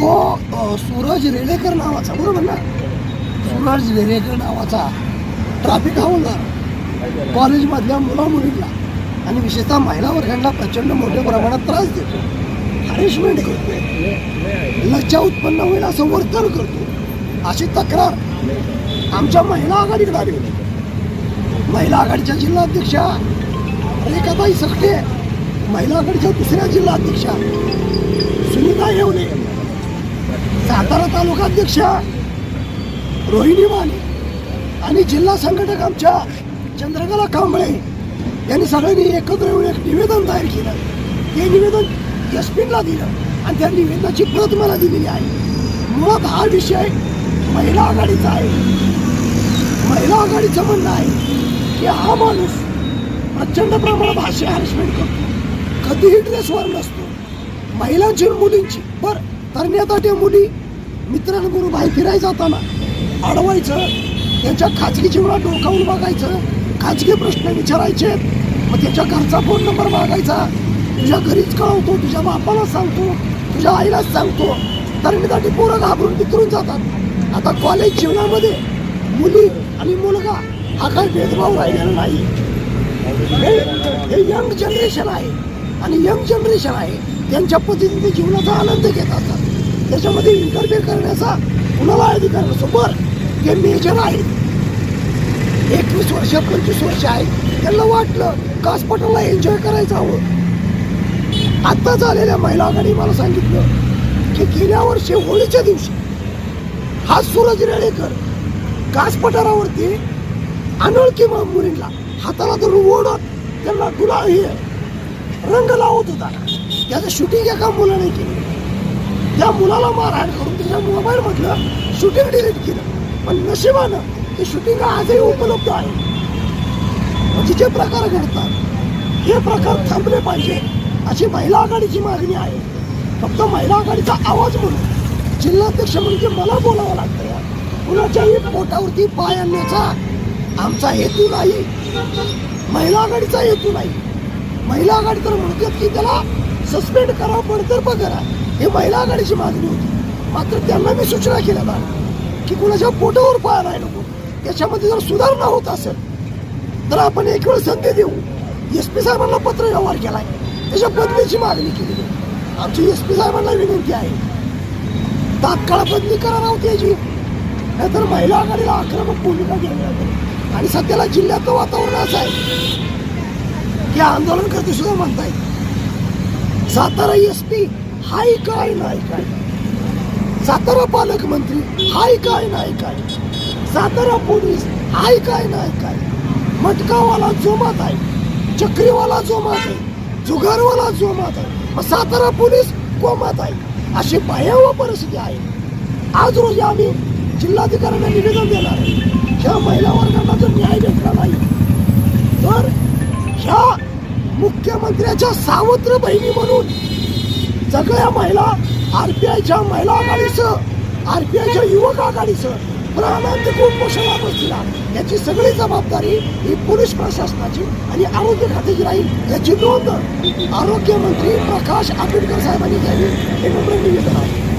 तो सूरज रेडेकर नावाचा बरोबर ना? सूरज रेडेकर नावाचा ट्रॅफिक हवालदार कॉलेजमधल्या मुला मुलींना आणि विशेषतः महिला वर्गांना प्रचंड मोठ्या प्रमाणात त्रास देतो. हॅरेसमेंट करतो लज्जा उत्पन्न होईल असं वर्तन करतो अशी तक्रार आमच्या महिला आघाडीकडे आली होती. महिला आघाडीच्या जिल्हाध्यक्षा रेखाबाई सकटे महिला आघाडीच्या दुसऱ्या जिल्हाध्यक्षा सुनीता येवले. सातारा तालुकाध्यक्षा रोहिणी माने आणि जिल्हा संघटक आमच्या चंद्रकला कांबळे यांनी सगळ्यांनी एकत्र येऊन एक निवेदन तयार केलं. ते निवेदन एस पीला दिलं आणि त्या निवेदनाची प्रत मला दिलेली आहे. मुळात हा विषय महिला आघाडीचा आहे. महिला आघाडीचं म्हणणं आहे की हा माणूस प्रचंड प्रमाणात भाषे हॅरेसमेंट करतो. कधीही ड्रेसवर नसतो. महिलांची मुलींची. बर तरण्यात मुली मित्रांबरोबर बाहेर फिरायला जाताना अडवायचं त्यांच्या खाजगी जीवनात डोकावून बघायचं खाजगी प्रश्न विचारायचे मग त्याच्या घरचा फोन नंबर मागायचा. तुझ्या घरीच कळवतो तुझ्या बापाला सांगतो तुझ्या आईलाच सांगतो. तरण्यासाठी पोरं घाबरून पितरून जातात. आता कॉलेज जीवनामध्ये मुली आणि मुलगा हा काही भेदभाव राहिलेला नाही. हे हे यंग जनरेशन आहे. आणि यंग जनरेशन आहे त्यांच्या पद्धतीने जीवनाचा आनंद घेत असतात. त्याच्यामध्ये इंटरफेअर करण्याचा कुणाला अधिकार नसतो. बरं ते मेजर आहेत एकवीस वर्ष पंचवीस वर्ष आहेत त्यांना वाटलं कासपटाला एन्जॉय करायचं हवं? आत्ताच झालेल्या महिला आघाडी मला सांगितलं की गेल्या वर्षी होळीच्या दिवशी हा सूरज रेळेकर कासपठारावरती अनोळखी मा- मुलींना हाताला धरून ओढत त्यांना गुलाल हे रंग लावत होता. त्याचं शूटिंग एका मुलाने केलं. त्या मुलाला मारहाण करून त्याच्या मोबाईल मधलं शूटिंग डिलीट केलं. पण नशिबानं ते शूटिंग आजही उपलब्ध आहे. म्हणजे जे प्रकार घडतात हे प्रकार थांबले पाहिजे अशी महिला आघाडीची मागणी आहे. फक्त महिला आघाडीचा आवाज म्हणून जिल्हाध्यक्ष म्हणजे मला बोलावं लागतं कुणाच्याही पोटावरती पाय आणण्याचा आमचा हेतू नाही. महिला आघाडीचा हेतू नाही. महिला आघाडी तर म्हणतात की त्याला सस्पेंड करा बडतर्फ करा ही महिला आघाडीची मागणी होती. मात्र त्यांना मी सूचना केल्या ना की कुणाच्या पोटावर पाय नाही नको. याच्यामध्ये जर सुधारणा होत असेल तर आपण एक वेळ संधी देऊ. एस पी साहेबांना पत्र व्यवहार केला आहे त्याच्या बदलीची मागणी केली. आमची एस पी साहेबांना विनंती आहे. तात्काळ बदली करा राहू याची. नाहीतर महिला आघाडीला आक्रमक भूमिका घ्यावी आणि सध्याला जिल्ह्याचं वातावरण असं आहे की आंदोलन करते सुद्धा म्हणताय सातारा एस पी हाय काय नाही काय? सातारा पालकमंत्री हाय काय नाही काय? सातारा पोलीस हाय काय नाही काय? मटकावाला जोमात आहे चक्रीवाला जोमात आहे जुगारवाला जोमात आहे. मग सातारा पोलीस कोमात आहे? अशी भयावह परिस्थिती आहे. आज रोजी आम्ही जिल्हाधिकाऱ्यांना निवेदन देणार आहे ह्या महिला वर्गांना जर न्याय भेटला नाही तर ह्या मुख्यमंत्र्याच्या सावत्र बहिणी म्हणून सगळ्या महिला आरपीआयच्या महिला आघाडीसह आरपीआयच्या युवक आघाडीचं प्राणांत कुपोषणा बसतीला याची सगळी जबाबदारी ही पोलीस प्रशासनाची आणि आरोग्य खात्याची राहील याची नोंद आरोग्यमंत्री प्रकाश आंबेडकर साहेबांनी घ्यावी. हे नम्र निवेदन आहे.